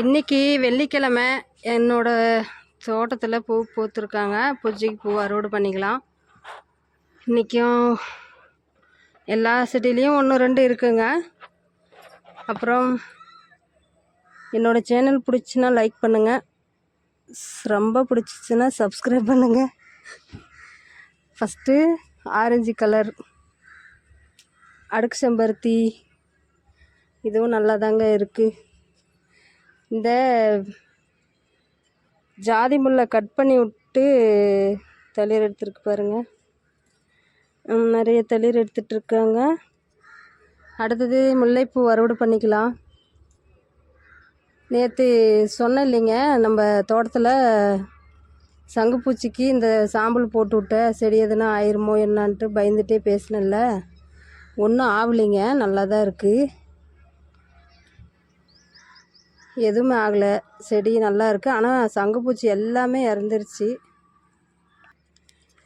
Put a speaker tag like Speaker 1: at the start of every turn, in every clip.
Speaker 1: இன்னைக்கு வெள்ளிக்கிழமை என்னோட தோட்டத்தில் பூ பூத்துருக்காங்க. பூஜைக்கு பூ அறுவடை பண்ணிக்கலாம். இன்றைக்கும் எல்லா செடியிலையும் ஒன்று ரெண்டு இருக்குங்க. அப்புறம் என்னோடய சேனல் பிடிச்சின்னா லைக் பண்ணுங்கள் ரொம்ப பிடிச்சிச்சின்னா சப்ஸ்கிரைப் பண்ணுங்கள் ஃபஸ்ட்டு ஆரஞ்சு கலர் அடுக்கு செம்பருத்தி இதுவும் நல்லா தாங்க இருக்குது இந்த ஜாதி முல்லை கட் பண்ணி விட்டு தளிர் எடுத்துருக்கு பாருங்கள் நிறைய தளிர் எடுத்துட்ருக்காங்க அடுத்தது முல்லைப்பூ அறுவடை பண்ணிக்கலாம். நேற்று சொன்னேன் இல்லைங்க நம்ம தோட்டத்தில் சங்குப்பூச்சிக்கு இந்த சாம்பல் போட்டு விட்ட செடி எதுனா ஆயிருமோ என்னான்ட்டு பயந்துகிட்டே பேசினேன்ல. ஒன்றும் ஆகலைங்க நல்லா தான் இருக்குது எதுவுமே ஆகலை. செடி நல்லா இருக்குது ஆனால் சங்குப்பூச்சி எல்லாமே இறந்துருச்சு.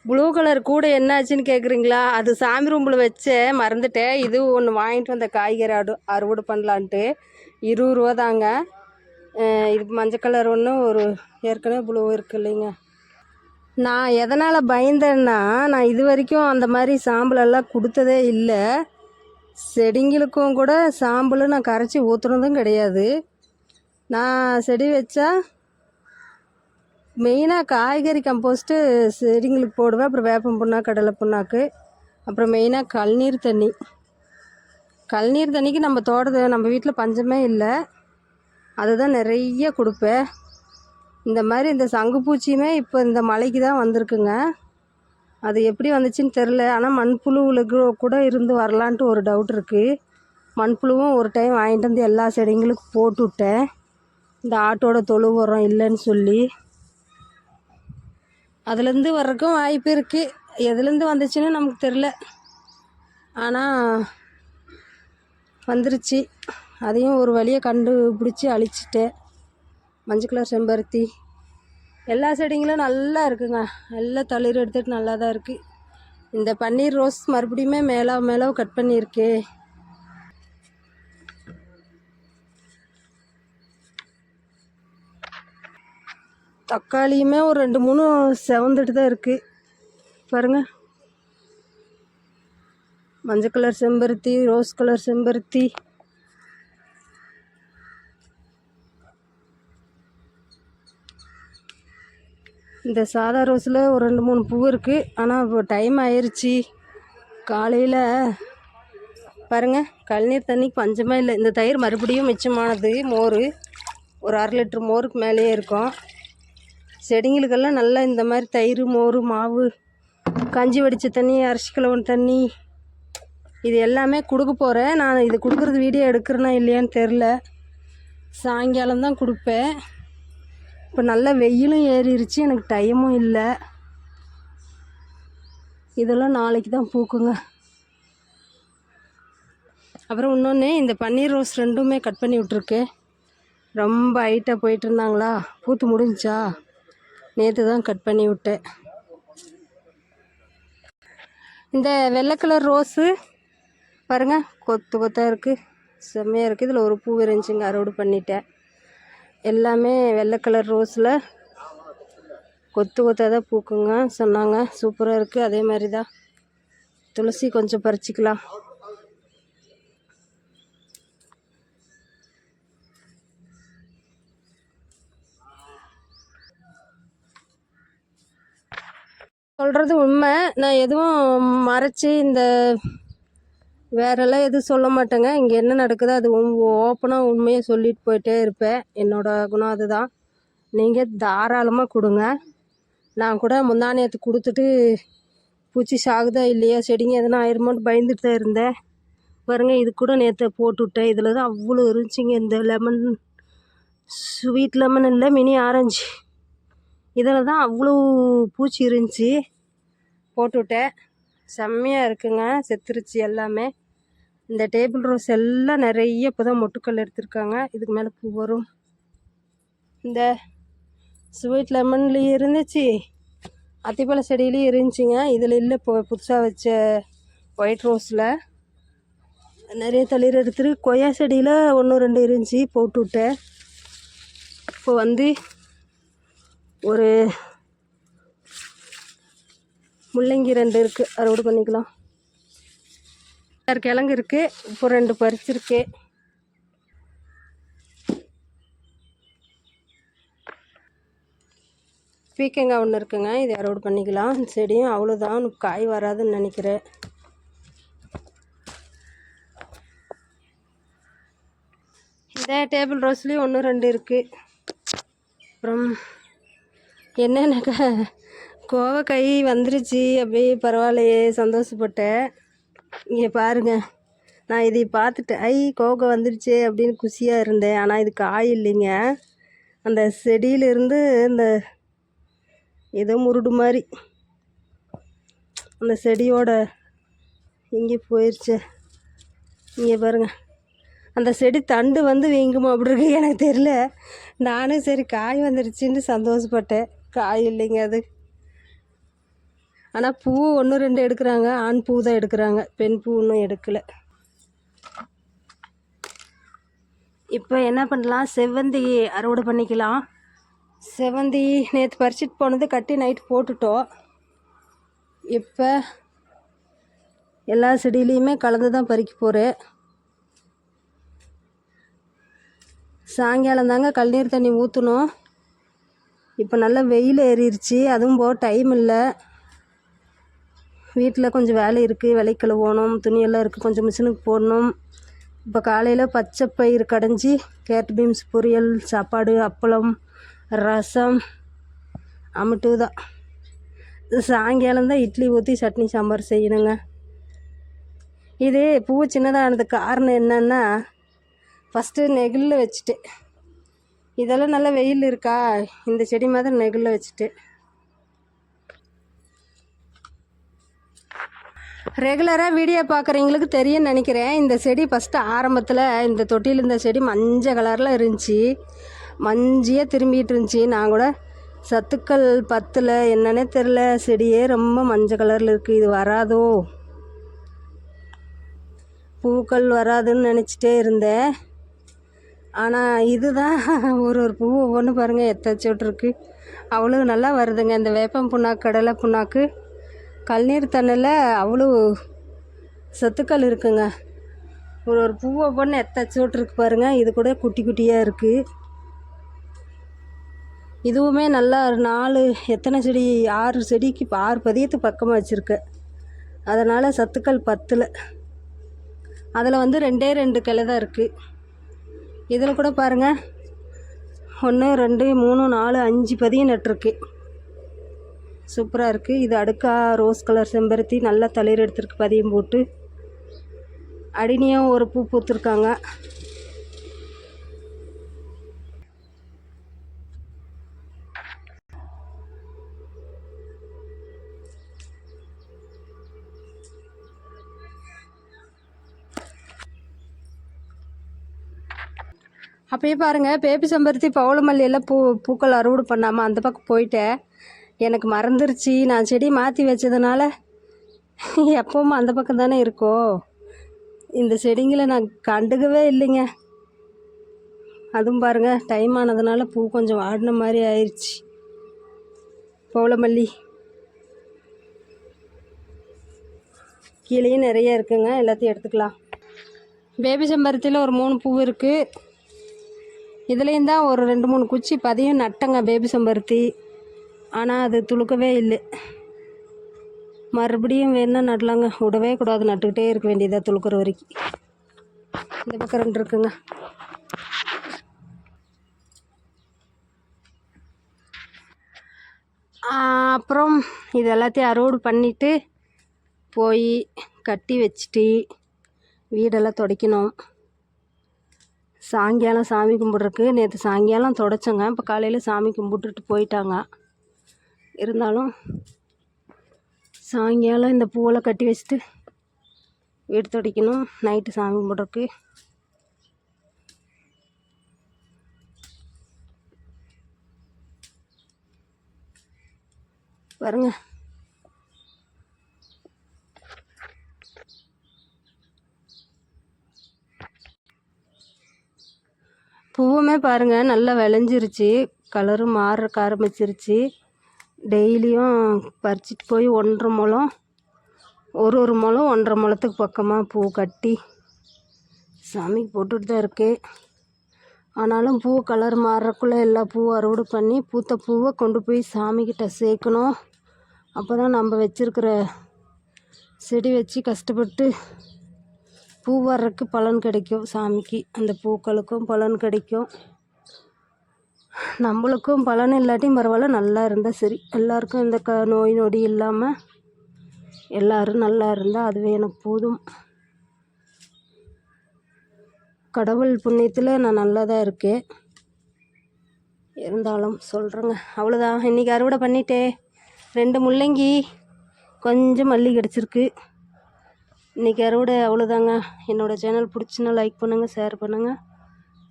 Speaker 1: ப்ளூ கலர் கூட என்னாச்சுன்னு கேட்குறீங்களா அது சாமி ரூமில் வச்சேன் மறந்துட்டேன். இது ஒன்று வாங்கிட்டு வந்த காய்கறி அடு அறுவடை பண்ணலான்ட்டு. இருபது ரூபா தாங்க. இது மஞ்சள் கலர் ஒன்று ஒரு ஏற்கனவே ப்ளூ இருக்கு இல்லைங்க. நான் எதனால் பயந்தேன்னா நான் இது வரைக்கும் அந்த மாதிரி சாம்பலெல்லாம் கொடுத்ததே இல்லை. செடிங்களுக்கும் கூட சாம்பல் நான் கரைச்சி ஊற்றுனதும் கிடையாது. நான் செடி வச்சா மெயினாக காய்கறி கம்போஸ்ட்டு செடிங்களுக்கு போடுவேன். அப்புறம் வேப்பம் புண்ணாக்கு கடலை புண்ணாக்கு. அப்புறம் மெயினாக கல்நீர் தண்ணி. கல்நீர் தண்ணிக்கு நம்ம தோட்டத்தை நம்ம வீட்டில் பஞ்சமே இல்லை. அதுதான் நிறைய கொடுப்பேன். இந்த மாதிரி இந்த சங்குப்பூச்சியுமே இப்போ இந்த மலைக்கு தான் வந்திருக்குங்க. அது எப்படி வந்துச்சுன்னு தெரில ஆனால் மண்புழுவுக்கு கூட இருந்து வரலான்ட்டு ஒரு டவுட் இருக்குது மண்புழுவும் ஒரு டைம் வாங்கிட்டு வந்து எல்லா செடிங்களுக்கும் போட்டு விட்டேன். இந்த ஆட்டோட தொழு உரம் இல்லைன்னு சொல்லி அதுலேருந்து வர்றதுக்கும் வாய்ப்பு இருக்குது எதுலேருந்து வந்துச்சுன்னு நமக்கு தெரில. ஆனால் வந்துருச்சு. அதையும் ஒரு வழியை கண்டுபிடிச்சி அழிச்சிட்டேன். மஞ்சள் கலர் செம்பருத்தி. எல்லா செடிங்களும் நல்லா இருக்குங்க. நல்லா தளிர் எடுத்துகிட்டு நல்லா தான் இருக்குது இந்த பன்னீர் ரோஸ் மறுபடியுமே மேலே மேலே கட் பண்ணியிருக்கே. தக்காளியுமே ஒரு ரெண்டு மூணு செவந்துட்டு தான் இருக்குது பாருங்கள் மஞ்சள் கலர் செம்பருத்தி ரோஸ் கலர் செம்பருத்தி. இந்த சாதா ரோஸில் ஒரு ரெண்டு மூணு பூ இருக்குது ஆனால் இப்போ டைம் ஆயிடுச்சு காலையில் பாருங்கள் கழுநீர் தண்ணிக்கு பஞ்சமே இல்லை. இந்த தயிர் மறுபடியும் மிச்சமானது மோர். ஒரு அரை லிட்ரு மோருக்கு மேலேயே இருக்கும். செடிங்களுக்கெல்லாம் நல்லா இந்த மாதிரி தயிர் மோர் மாவு கஞ்சி வடித்த தண்ணி அரிசி கிழவன் தண்ணி இது எல்லாமே கொடுக்க போகிறேன் நான் இது கொடுக்குறது வீடியோ எடுக்கிறேனா இல்லையான்னு தெரில. சாயங்காலம் தான் கொடுப்பேன். இப்போ நல்லா வெயிலும் ஏறிடுச்சு எனக்கு டைமும் இல்லை. இதெல்லாம் நாளைக்கு தான் பூக்குங்க. அப்புறம் இன்னொன்று இந்த பன்னீர் ரோஸ் ரெண்டுமே கட் பண்ணி விட்ருக்கு ரொம்ப ஹைட்டாக போயிட்டு இருந்தாங்களா? பூத்து முடிஞ்சா நேற்று தான் கட் பண்ணி விட்டேன். இந்த வெள்ளை கலர் ரோஸு பாருங்க கொத்து கொத்தாக இருக்குது செம்மையாக இருக்குது இதில் ஒரு பூ இருந்துச்சுங்க அறுவடை பண்ணிட்டேன். எல்லாமே வெள்ளை கலர் ரோஸில் கொத்து கொத்தாக தான் பூக்குங்க சொன்னாங்க. சூப்பராக இருக்குது அதே மாதிரி தான் துளசி கொஞ்சம் பறிச்சிக்கலாம். சொல்கிறது உண்மை. நான் எதுவும் மறைச்சி இந்த வேறெல்லாம் எதுவும் சொல்ல மாட்டேங்க. இங்கே என்ன நடக்குதோ அது ஓப்பனாக உண்மையை சொல்லிட்டு போயிட்டே இருப்பேன். என்னோட குணம் அதுதான். நீங்கள் தாராளமாக கொடுங்க. நான் கூட முந்தானியத்து கொடுத்துட்டு பூச்சி சாகுதா இல்லையா? செடிங்க எதனா ஆயிருமோன்னு பயந்துட்டு தான் இருந்தேன். பாருங்கள் இது கூட நேற்று போட்டு விட்டேன் இதில் தான் அவ்வளோ இருந்துச்சுங்க. இந்த லெமன் ஸ்வீட் லெமன் இல்லை மினி ஆரஞ்சு இதில் தான் அவ்வளோ பூச்சி இருந்துச்சு. போட்டுவிட்டேன் செம்மையாக இருக்குங்க செத்துருச்சு எல்லாமே. இந்த டேபிள் ரோஸ் எல்லாம் நிறைய இப்போ தான் மொட்டுக்கள் எடுத்திருக்காங்க. இதுக்கு மேலே பூ வரும். இந்த ஸ்வீட் லெமன்லேயும் இருந்துச்சு. அத்திப்பழ செடியிலையும் இருந்துச்சுங்க. இதில் இல்லை இப்போ புதுசாக வச்ச ஒயிட் ரோஸில். நிறைய தளிர் எடுத்துட்டு கொய்யா செடியில் ஒன்று ரெண்டு இருந்துச்சு. போட்டு விட்டேன் இப்போ வந்து ஒரு முள்ளங்கி ரெண்டு இருக்குது அறுவடை பண்ணிக்கலாம். கிழங்கு இருக்குது இப்போ ரெண்டு பறிச்சிருக்கு பீக்கங்காய் ஒன்று இருக்குங்க. இது அறுவடை பண்ணிக்கலாம். செடியும் அவ்வளோதான் காய் வராதுன்னு நினைக்கிறேன். இந்த டேபிள் ரோஸ்லேயும் ஒன்று ரெண்டு இருக்குது அப்புறம் என்னென்னக்கா கோவக்காய் வந்துருச்சு. அப்படியே பரவாயில்லையே சந்தோஷப்பட்டேன். இங்கே பாருங்க நான் இதை பார்த்துட்டேன். ஐ கோவக்காய் வந்துருச்சு அப்படின்னு குஷியாக இருந்தேன். ஆனால் இது காய் இல்லைங்க. அந்த செடியிலிருந்து இந்த ஏதோ முருடு மாதிரி அந்த செடியோட இங்கே போயிடுச்சு இங்கே பாருங்க. அந்த செடி தண்டு வந்து வீங்குமா அப்படி இருக்கு எனக்கு தெரியல. நானும் சரி காய் வந்துருச்சுன்னு சந்தோஷப்பட்டேன். காய் இல்லைங்க அது. ஆனால் பூ ஒன்று ரெண்டு எடுக்கிறாங்க ஆண் பூ தான் எடுக்கிறாங்க. பெண் பூ ஒன்றும் எடுக்கலை. இப்போ என்ன பண்ணலாம்? செவ்வந்தி அறுவடை பண்ணிக்கலாம். செவ்வந்தி நேற்று பறிச்சிட்டு போனது கட்டி நைட் போட்டுட்டோம். இப்போ எல்லா செடியிலையுமே கலந்து தான் பறிக்க போகிறேன் சாயங்காலம் தாங்க கழுநீர் தண்ணி ஊற்றணும் இப்போ நல்லா வெயில் ஏறிடுச்சு அதுவும் போக டைம் இல்லை. வீட்டில் கொஞ்சம் வேலை இருக்குது விலை கழுவணும் துணியெல்லாம் இருக்குது கொஞ்சம் மிஷினுக்கு போடணும். இப்போ காலையில் பச்சை பயிறு கடைஞ்சி கேரட் பீன்ஸ் பொரியல் சாப்பாடு அப்பளம் ரசம் அமுட்டு தான். சாயங்காலம் தான் இட்லி ஊற்றி சட்னி சாம்பார் செய்யணுங்க. இது பூ சின்னதானதுக்கு காரணம் என்னன்னா ஃபஸ்ட்டு நெகிழில் வச்சுட்டு. இதெல்லாம் நல்லா வெயில் இருக்கா? இந்த செடி மாதிரி நெகிழில் வச்சுட்டு. ரெகுலராக வீடியோ பார்க்குறவங்களுக்கு தெரியும்னு நினைக்கிறேன். இந்த செடி ஃபஸ்ட்டு ஆரம்பத்தில் இந்த தொட்டியில் இந்த செடி மஞ்சள் கலரில் இருந்துச்சு. மஞ்சியாக திரும்பிட்டு இருந்துச்சு. நான் கூட சத்துக்கள் பத்தில் என்னன்னே தெரில செடியே ரொம்ப மஞ்சள் கலரில் இருக்குது இது வராதோ? பூக்கள் வராதுன்னு நினச்சிட்டே இருந்தேன். ஆனால் இதுதான் ஒரு ஒரு பூ ஒவ்வொன்று பாருங்கள் எத்தச்சு விட்ருக்கு அவ்வளோ நல்லா வருதுங்க. இந்த வேப்பம் புண்ணாக்கு கடலை புண்ணாக்கு. கல்நீர் தண்ணியில் அவ்வளோ சத்துக்கள் இருக்குங்க. ஒரு ஒரு பூவை பொண்ணு எத்தச்சு விட்ருக்கு பாருங்கள் இது கூட குட்டி குட்டியாக இருக்குது இதுவுமே நல்லா நாலு எத்தனை செடி ஆறு செடிக்கு இப்போ ஆறு பதியத்துக்கு பக்கமாக வச்சுருக்கேன் அதனால் சத்துக்கள் பத்தில். அதில் வந்து ரெண்டே ரெண்டு கிளை தான் இருக்குது இதில் கூட பாருங்கள் ஒன்று ரெண்டு மூணு நாலு அஞ்சு பதியம் நட்டிருக்கு. சூப்பராக இருக்குது இது அடுக்கா ரோஸ் கலர் செம்பருத்தி நல்லா தளிர் எடுத்துருக்கு பதியம் போட்டு. அடினியும் ஒரு பூ பூத்துருக்காங்க. அப்பயே பாருங்கள் பேபி செம்பருத்தி பவளமல்லி எல்லாம் பூ பூக்கள் அறுவடை பண்ணாமல் அந்த பக்கம் போயிட்டேன். எனக்கு மறந்துருச்சு. நான் செடி மாற்றி வச்சதுனால எப்பவும் அந்த பக்கம் தானே இருக்கோ. இந்த செடிங்களை நான் கண்டுக்கவே இல்லைங்க. அதுவும் பாருங்கள் டைம் ஆனதுனால பூ கொஞ்சம் வாடின மாதிரி ஆயிடுச்சு பவளமல்லி. கீழேயும் நிறைய இருக்குங்க. எல்லாத்தையும் எடுத்துக்கலாம். பேபி செம்பருத்தியில் ஒரு மூணு பூ இருக்குது இதுலேயும் தான் ஒரு ரெண்டு மூணு குச்சி பதியும் நட்டங்க பேபி செம்பருத்தி. ஆனால் அது துளுக்கவே இல்லை. மறுபடியும் வேணால் நடலாங்க. விடவே கூடாது. நட்டுக்கிட்டே இருக்க வேண்டியதாக துளுக்கிற வரைக்கும். இந்த பக்கம் ரெண்டு இருக்குங்க. அப்புறம் இது எல்லாத்தையும் அறுவடை பண்ணிவிட்டு போய் கட்டி வச்சுட்டு வீடெல்லாம் துடைக்கணும். சாயங்காலம் சாமி கும்பிட்றக்கு நேற்று சாயங்காலம் தொடச்சங்க. இப்போ காலையில் சாமி கும்பிட்டுட்டு போயிட்டாங்க. இருந்தாலும் சாயங்காலம் இந்த பூவெல்லாம் கட்டி வச்சுட்டு வீடு துடைக்கணும் நைட்டு சாமி கும்பிட்றக்கு பாருங்க. பூவுமே பாருங்கள் நல்லா விளைஞ்சிருச்சு. கலரும் மாறுறக்க ஆரம்பிச்சிருச்சு. டெய்லியும் பறிச்சிட்டு போய் ஒன்றரை முழம் ஒரு ஒரு முழம் ஒன்றரை முழத்துக்கு பக்கமாக பூ கட்டி சாமிக்கு போட்டுட்டு தான் இருக்கேன் ஆனாலும் பூ கலர் மாறுறக்குள்ளே எல்லா பூவும் அறுவடை பண்ணி பூத்த பூவை கொண்டு போய் சாமிக்கிட்ட சேர்க்கணும். அப்போ தான் நம்ம வச்சுருக்கிற செடி வச்சு கஷ்டப்பட்டு பூ வர்றதுக்கு பலன் கிடைக்கும் சாமிக்கு. அந்த பூக்களுக்கும் பலன் கிடைக்கும். நம்மளுக்கும் பலன் இல்லாட்டியும் பரவாயில்ல நல்லா இருந்தால் சரி. எல்லாருக்கும் இந்த க நோய் நொடி இல்லாமல் எல்லாரும் நல்லா இருந்தால் அதுவே எனக்கு போதும். கடவுள் புண்ணியத்தில் நான் நல்லா தான் இருக்கேன். இருந்தாலும் சொல்கிறேங்க அவ்வளோதான் இன்றைக்கி அறுவடை பண்ணிட்டே. ரெண்டு முள்ளங்கி கொஞ்சம் மல்லி கிடச்சிருக்கு. இன்றைக்கி அறுவடை அவ்வளோதாங்க என்னோடய சேனல் பிடிச்சுன்னா லைக் பண்ணுங்கள் ஷேர் பண்ணுங்கள்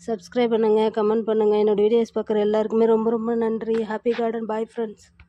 Speaker 1: சப்ஸ்கிரைப் பண்ணுங்கள் கமெண்ட் பண்ணுங்கள் என்னோடய வீடியோஸ் பார்க்குற எல்லாருக்குமே ரொம்ப ரொம்ப நன்றி. Happy garden bye friends